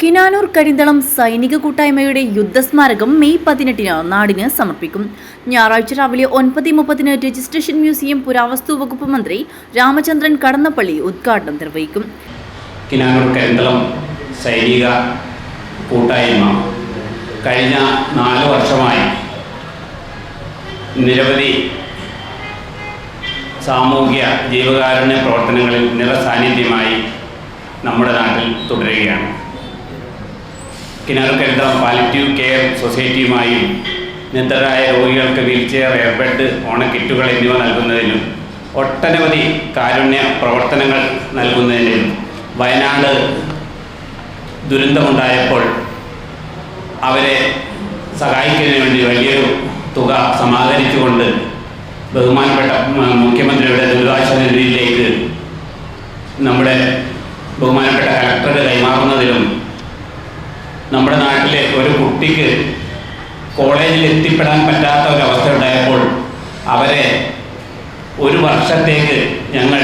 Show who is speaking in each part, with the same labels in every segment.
Speaker 1: കിനാനൂർ കരിന്തളം സൈനിക കൂട്ടായ്മയുടെ യുദ്ധസ്മാരകം മെയ് പതിനെട്ടിന് നാടിന് സമർപ്പിക്കും. ഞായറാഴ്ച രാവിലെ ഒൻപത് മുപ്പതിന് രജിസ്ട്രേഷൻ മ്യൂസിയം പുരാവസ്തു വകുപ്പ് മന്ത്രി രാമചന്ദ്രൻ കടന്നപ്പള്ളി ഉദ്ഘാടനം നിർവഹിക്കും.
Speaker 2: കിനാനൂർ കരിന്തളം സൈനിക കൂട്ടായ്മ കഴിഞ്ഞ നാല് വർഷമായി നിരവധി സാമൂഹ്യ ജീവകാരുണ്യ പ്രവർത്തനങ്ങളിൽ നിറസാന്നിധ്യമായി നമ്മുടെ നാട്ടിൽ തുടരുകയാണ്. കിണർ കരിന്തളം പാലിറ്റീവ് കെയർ സൊസൈറ്റിയുമായും നിദ്രരായ രോഗികൾക്ക് വീൽചെയർ എയർബെഡ് ഓണക്കിറ്റുകൾ എന്നിവ നൽകുന്നതിനും ഒട്ടനവധി കാരുണ്യ പ്രവർത്തനങ്ങൾ നൽകുന്നതിനും വയനാട് ദുരന്തമുണ്ടായപ്പോൾ അവരെ സഹായിക്കുന്നതിന് വേണ്ടി വലിയൊരു തുക സമാഹരിച്ചുകൊണ്ട് ബഹുമാനപ്പെട്ട മുഖ്യമന്ത്രിയുടെ ദുരിതാശ്വാസ നിധിയിലേക്ക് നമ്മുടെ ബഹുമാനപ്പെട്ട കലക്ടർക്ക് കൈമാറുന്നതിലും നമ്മുടെ നാട്ടിലെ ഒരു കുട്ടിക്ക് കോളേജിൽ എത്തിപ്പെടാൻ പറ്റാത്ത ഒരു അവസ്ഥ ഉണ്ടായപ്പോൾ അവരെ ഒരു വർഷത്തേക്ക് ഞങ്ങൾ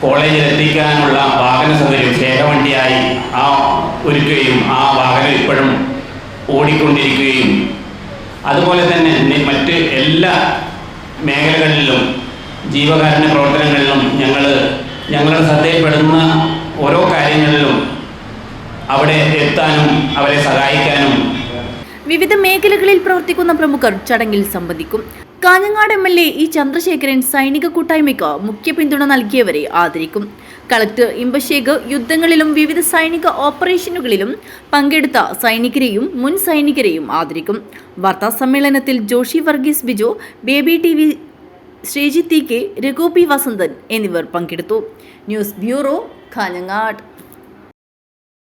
Speaker 2: കോളേജിൽ എത്തിക്കാനുള്ള വാഹന സൗകര്യം ശേഖവണ്ടിയായി ആ ഒരുക്കുകയും ആ വാഹനം ഇപ്പോഴും ഓടിക്കൊണ്ടിരിക്കുകയും. അതുപോലെ തന്നെ മറ്റ് എല്ലാ മേഖലകളിലും ജീവകാരുണ്യ പ്രവർത്തനങ്ങളിലും ഞങ്ങൾ ഞങ്ങളുടെ ശ്രദ്ധയിൽപ്പെടുന്ന ഓരോ കാര്യങ്ങളിലും അവിടെ എത്താനും അവരെ സഹായിക്കാനും.
Speaker 1: വിവിധ മേഖലകളിൽ പ്രവർത്തിക്കുന്ന പ്രമുഖർ ചടങ്ങിൽ സംബന്ധിക്കും. Kanhangad M L A E Chandrasekharan സൈനിക കൂട്ടായ്മയ്ക്ക് മുഖ്യ പിന്തുണ നൽകിയവരെ ആദരിക്കും. കളക്ടർ ഇമ്പശേഖർ യുദ്ധങ്ങളിലും വിവിധ സൈനിക ഓപ്പറേഷനുകളിലും പങ്കെടുത്ത സൈനികരെയും മുൻ സൈനികരെയും ആദരിക്കും. വാർത്താ സമ്മേളനത്തിൽ Joshi Varghese Bijo Baby T V Sreejith K Raghu P Vasanthan എന്നിവർ പങ്കെടുത്തു. News bureau Kanhangad.